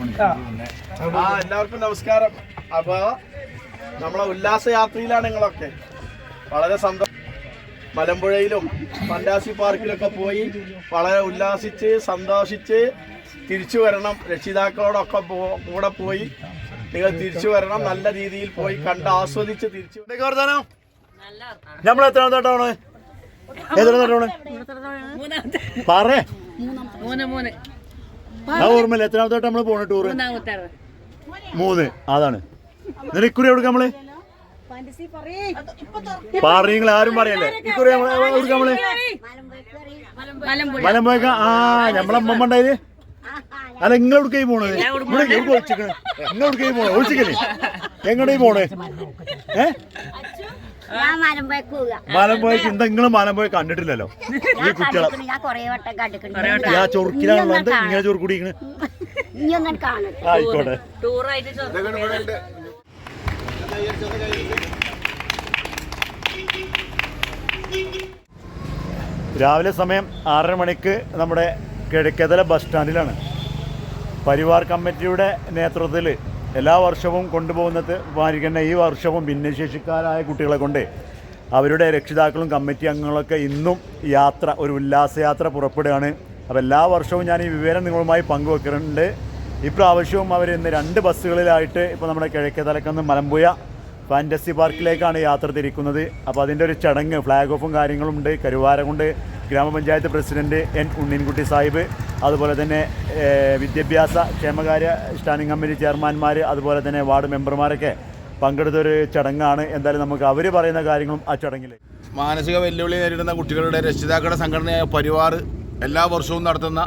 ആ എല്ലാവർക്കും നമസ്കാരം. അപ്പൊ നമ്മളെ ഉല്ലാസ യാത്രയിലാണ് നിങ്ങളൊക്കെ വളരെ സന്തോഷം മലമ്പുഴയിലും ഫണ്ടാസി പാർക്കിലൊക്കെ പോയി വളരെ ഉല്ലാസിച്ച് സന്തോഷിച്ച് തിരിച്ചു വരണം. രക്ഷിതാക്കളോടൊക്കെ കൂടെ പോയി നിങ്ങൾ തിരിച്ചു വരണം. നല്ല രീതിയിൽ പോയി കണ്ട് ആസ്വദിച്ച് തിരിച്ചു നമ്മൾ എത്ര തട്ടാണ് എത്ര തട്ടാണ് പറ. മൂന്ന് മൂന്ന്. ആ ഓർമ്മയില്ല എത്രാമത്തോട്ട് നമ്മൾ പോണ ടൂറ് മൂന്നാമത്തെ മൂന്ന്. അതാണ്. എന്നിട്ട് ഇക്കുറി എവിടെ നമ്മൾ? പറയങ്ങൾ ആരും പറയല്ലേ? ഇക്കുറി എവിടുക്ക നമ്മൾ? മലമ്പുഴ. മലം പോയേക്ക ആ നമ്മളെ അമ്മമ്മ ഉണ്ടായത്? അല്ല നിങ്ങൾ എവിടേക്കായി പോണത് ഇവിടെ എവിടെ ഒളിച്ചിക്കണ്. നിങ്ങൾ എവിടേക്കായി പോണേ? ഒളിച്ചിക്കല്ലേ എങ്ങോട്ടേ പോണേ? ഏ? ഞാൻ മലമ്പഴക്ക് പോവുക മലം പോയേക്ക് എന്താ നിങ്ങൾ മലം പോയി കണ്ടിട്ടില്ലല്ലോ. ഈ കുട്ടികളെ. കണ്ടിട്ടുണ്ട്, ഞാൻ കൊറേ വട്ടം കണ്ടിട്ടുണ്ട്. ആ ചൊറുക്കിലാണല്ലോ എന്താ ഇങ്ങനെ ചൊറുക്ക് കുടിക്കണ് ഇനി ഒന്നും കാണട്ടെ ആയിക്കോട്ടെ. ടൂറായിട്ട് രാവിലെ സമയം ആറര മണിക്ക് നമ്മുടെ കിഴക്കേതല ബസ് സ്റ്റാൻഡിലാണ്. പരിവാർ കമ്മിറ്റിയുടെ നേതൃത്വത്തിൽ എല്ലാ വർഷവും കൊണ്ടുപോകുന്നത് മാതിരിക്കുന്ന ഈ വർഷവും ഭിന്നശേഷിക്കാരായ കുട്ടികളെ കൊണ്ട് അവരുടെ രക്ഷിതാക്കളും കമ്മിറ്റി അംഗങ്ങളൊക്കെ ഇന്നും യാത്ര ഒരു ഉല്ലാസയാത്ര പുറപ്പെടുകയാണ്. അപ്പോൾ എല്ലാ വർഷവും ഞാൻ ഈ വിവരം നിങ്ങളുമായി പങ്കുവെക്കുന്നുണ്ട് ഇപ്രാവശ്യവും അവർ ഇന്ന് രണ്ട് ബസ്സുകളിലായിട്ട് ഇപ്പോൾ നമ്മുടെ കിഴക്കേ തലക്കന്ന് മലമ്പുഴ ഫാന്റസി പാർക്കിലേക്കാണ് യാത്ര തിരിക്കുന്നത്. അപ്പോൾ അതിന്റെ ഒരു ചടങ്ങ് ഫ്ലാഗ് ഓഫും കാര്യങ്ങളും ഉണ്ട്. കരുവാരകുണ്ട് ഗ്രാമപഞ്ചായത്ത് പ്രസിഡന്റ് എൻ ഉണ്ണിൻകുട്ടി സാഹിബ് അതുപോലെ തന്നെ വിദ്യാഭ്യാസ ക്ഷേമകാര്യ സ്റ്റാൻഡിംഗ് കമ്മിറ്റി ചെയർമാൻമാർ അതുപോലെ തന്നെ വാർഡ് മെമ്പർമാരൊക്കെ പങ്കെടുത്തൊരു ചടങ്ങാണ്. എന്തായാലും നമുക്ക് അവർ പറയുന്ന കാര്യങ്ങളും ആ ചടങ്ങിൽ മാനസിക വെല്ലുവിളി നേരിടുന്ന കുട്ടികളുടെ രക്ഷിതാക്കളുടെ സംഘടനയായ പരിവാർ എല്ലാ വർഷവും നടത്തുന്ന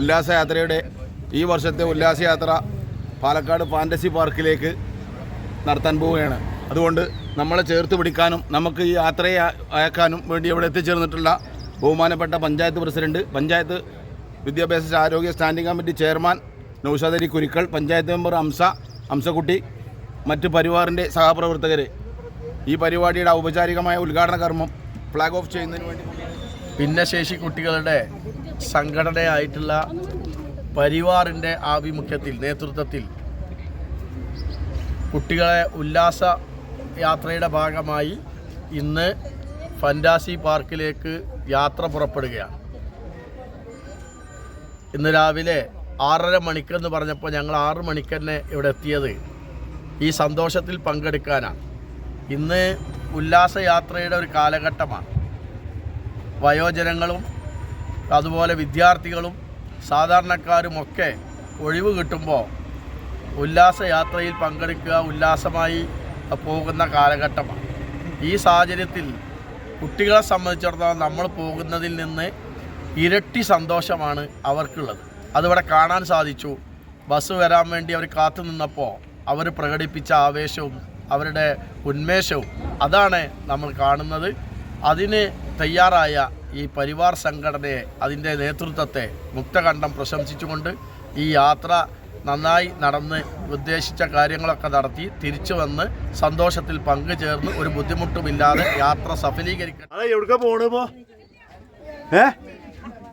ഉല്ലാസയാത്രയുടെ ഈ വർഷത്തെ ഉല്ലാസയാത്ര പാലക്കാട് ഫാന്റസി പാർക്കിലേക്ക് നടത്താൻ പോവുകയാണ്. അതുകൊണ്ട് നമ്മളെ ചേർത്ത് പിടിക്കാനും നമുക്ക് ഈ യാത്രയെ അയക്കാനും വേണ്ടി ഇവിടെ എത്തിച്ചേർന്നിട്ടുള്ള ബഹുമാനപ്പെട്ട പഞ്ചായത്ത് പ്രസിഡന്റ് പഞ്ചായത്ത് വിദ്യാഭ്യാസ ആരോഗ്യ സ്റ്റാൻഡിംഗ് കമ്മിറ്റി ചെയർമാൻ നൗഷാദരി കുരിക്കൾ പഞ്ചായത്ത് മെമ്പർ അംസ അംസക്കുട്ടി മറ്റ് പരിവാറിന്റെ സഹപ്രവർത്തകർ ഈ പരിപാടിയുടെ ഔപചാരികമായ ഉദ്ഘാടന കർമ്മം ഫ്ലാഗ് ഓഫ് ചെയ്യുന്നതിന് വേണ്ടി ഭിന്നശേഷി കുട്ടികളുടെ സംഘടനയായിട്ടുള്ള പരിവാറിന്റെ ആഭിമുഖ്യത്തിൽ നേതൃത്വത്തിൽ കുട്ടികളെ ഉല്ലാസ യാത്രയുടെ ഭാഗമായി ഇന്ന് ഫന്റാസി പാർക്കിലേക്ക് യാത്ര പുറപ്പെടുകയാണ്. ഇന്ന് രാവിലെ ആറര മണിക്കെന്ന് പറഞ്ഞപ്പോൾ ഞങ്ങൾ ആറ് മണിക്ക് തന്നെ ഇവിടെ എത്തിയത്. ഈ സന്തോഷത്തിൽ പങ്കെടുക്കാനാണ്. ഇന്ന് ഉല്ലാസയാത്രയുടെ ഒരു കാലഘട്ടമാണ്. വയോജനങ്ങളും അതുപോലെ വിദ്യാർത്ഥികളും സാധാരണക്കാരുമൊക്കെ ഒഴിവ് കിട്ടുമ്പോൾ ഉല്ലാസയാത്രയിൽ പങ്കെടുക്കുക ഉല്ലാസമായി പോകുന്ന കാലഘട്ടമാണ്. ഈ സാഹചര്യത്തിൽ കുട്ടികളെ സംബന്ധിച്ചിടത്തോളം നമ്മൾ പോകുന്നതിൽ നിന്ന് ഇരട്ടി സന്തോഷമാണ് അവർക്കുള്ളത്. അതിവിടെ കാണാൻ സാധിച്ചു. ബസ് വരാൻ വേണ്ടി അവർ കാത്തു നിന്നപ്പോൾ അവർ പ്രകടിപ്പിച്ച ആവേശവും അവരുടെ ഉന്മേഷവും അതാണ് നമ്മൾ കാണുന്നത്. അതിന് തയ്യാറായ ഈ പരിവാർ സംഘടനയെ അതിന്റെ നേതൃത്വത്തെ മുക്തകണ്ഠം പ്രശംസിച്ചുകൊണ്ട് ഈ യാത്ര നന്നായി നടന്ന് ഉദ്ദേശിച്ച കാര്യങ്ങളൊക്കെ നടത്തി തിരിച്ചു വന്ന് സന്തോഷത്തിൽ പങ്കുചേർന്ന് ഒരു ബുദ്ധിമുട്ടുമില്ലാതെ യാത്ര സഫലീകരിക്കണം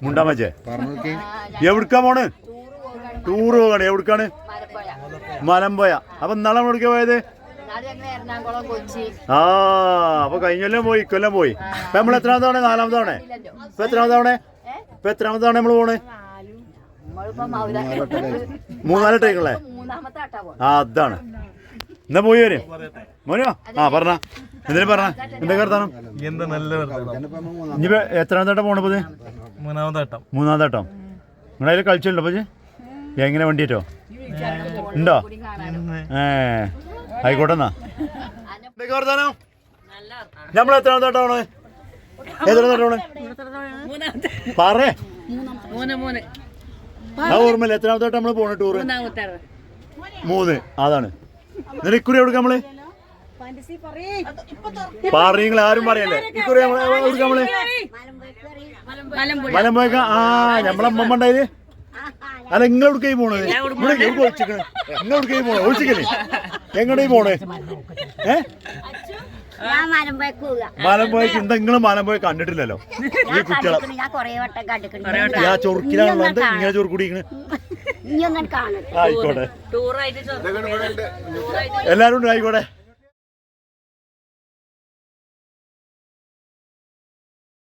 മുണ്ടാമച്ചേ? എവിടുക്കാ പോണ് ടൂറ് പോകണേ. എവിടുക്കാണ്? മലമ്പുഴ. അപ്പൊ നാളെ എവിടേക്ക് പോയത്? ആ അപ്പൊ കഴിഞ്ഞ കൊല്ലം പോയി ഇക്കൊല്ലം പോയി. ഇപ്പൊ നമ്മൾ എത്രാമത്തെ തവണ നാലാമത്തെ തവണ? ഇപ്പൊ എത്രാമത്തെ തവണ? ഇപ്പൊ എത്രാമത്തെ തവണ നമ്മൾ പോണ്? മൂന്നാൽ ടൈങ്ങളെ മൂന്നാമത്തെ ആട്ടാ പോകും ആ അതാണ്. എന്നാ പോയി വരും. മോനോ? ആ പറഞ്ഞ. എന്തിനും പറഞ്ഞ എന്തൊക്കെ വർത്താനം? എന്താ നല്ല ഇനി എത്രാമത്തെ തട്ടം പോണ ഇത്? മൂന്നാമത്തെ ഘട്ടം മൂന്നാം തട്ടം നിങ്ങളതിൽ കളിച്ചിട്ടുണ്ടോ അപ്പൊ ഇത്? എങ്ങനെ വണ്ടിയിട്ടോ ഉണ്ടോ? ഏ ആയിക്കോട്ടെ എന്നാ. എന്തൊക്കെ വർത്താനം? നമ്മൾ എത്രാമത്തെ തട്ടമാണ് എത്രാമത്തെ തട്ടമാണ് മൂന്നാമത്തെ പറേ? ആ ഓർമ്മയില്ല എത്രാമത്തെ വട്ടം നമ്മൾ പോണ ടൂറ്? മൂന്ന് അതാണ്. നിനക്കുറി ഇക്കുറി എവിടെ നമ്മൾ? പറയങ്ങൾ ആരും പറയല്ലേ? ഇക്കുറി നമ്മൾ എവിടുക്ക നമ്മൾ ആ നമ്മളെ അമ്മമ്മ ഉണ്ടായത്? അല്ല നിങ്ങൾ എവിടേക്കായി പോണത്? ഇവിടെ എവിടെ നിങ്ങൾ എവിടേക്കായി പോണേ ഒഴിച്ചിക്കല്ലേ എങ്ങോട്ടേ പോണേ? ഏ? ഞാൻ മലമ്പഴക്ക് എന്താ? നിങ്ങൾ മലം കണ്ടിട്ടില്ലല്ലോ? ഈ കുട്ടികളെ. ഞാൻ ആ ചൊറുക്കിലാണല്ലോ എന്താ ഇങ്ങനെ ചൊറുക്ക് കുടിക്കണ് ഇനി ഒന്നും കാണട്ടെ. ആയിക്കോട്ടെ. എല്ലാരും ഉണ്ട് ആയിക്കോട്ടെ.